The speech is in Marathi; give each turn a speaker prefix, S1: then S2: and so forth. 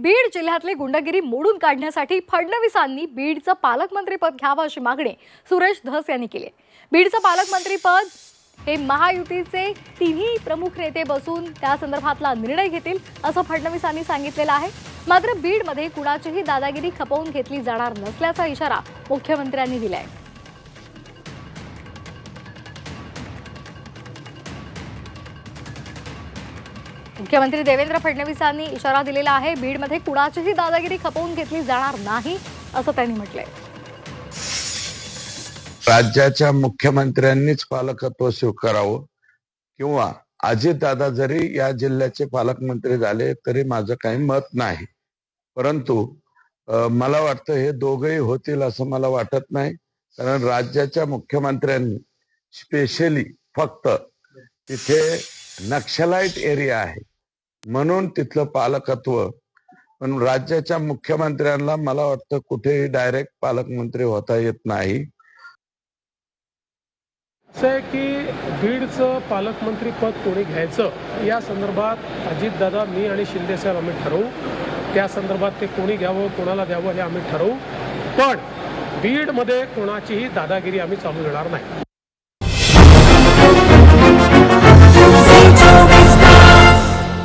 S1: बीड जिल्ह्यातली गुंडगिरी मोडून काढण्यासाठी फडणवीसांनी बीडचं पालकमंत्रीपद घ्यावं अशी मागणी सुरेश धस यांनी केली बीडचं पालकमंत्रीपद हे महायुतीचे तिन्ही प्रमुख नेते बसून त्या संदर्भातला निर्णय घेतील असं फडणवीसांनी सांगितलेलं आहे. मात्र बीडमध्ये कुणाचीही दादागिरी खपवून घेतली जाणार नसल्याचा इशारा मुख्यमंत्र्यांनी दिला आहे मुख्यमंत्री देवेंद्र फडणवीसांनी इशारा दिलेला आहे बीडमध्ये कुणाचीही दादागिरी खपवून घेतली जाणार नाही असं त्यांनी म्हटलंय.
S2: राज्याच्या मुख्यमंत्र्यांनीच पालकत्व स्वीकारावं किंवा अजितदादा जरी या जिल्ह्याचे पालकमंत्री झाले तरी माझं काही मत नाही. परंतु मला वाटतं हे दोघंही होतील असं मला वाटत नाही. कारण राज्याच्या मुख्यमंत्र्यांनी स्पेशली फक्त तिथे नक्षलाईट एरिया आहे. म्हणून तिथलं पालकत्व. पण राज्याच्या मुख्यमंत्र्यांना मला वाटतं कुठेही डायरेक्ट पालकमंत्री होता येत नाही.
S3: असं आहे की बीडचं पालकमंत्री पद कोणी घ्यायचं? या संदर्भात अजितदादा मी आणि शिंदेसाहेब आम्ही ठरवू. त्या संदर्भात ते कोणी घ्यावं कोणाला द्यावं हे आम्ही ठरवू. पण बीडमध्ये कोणाचीही दादागिरी आम्ही चालू देणार नाही.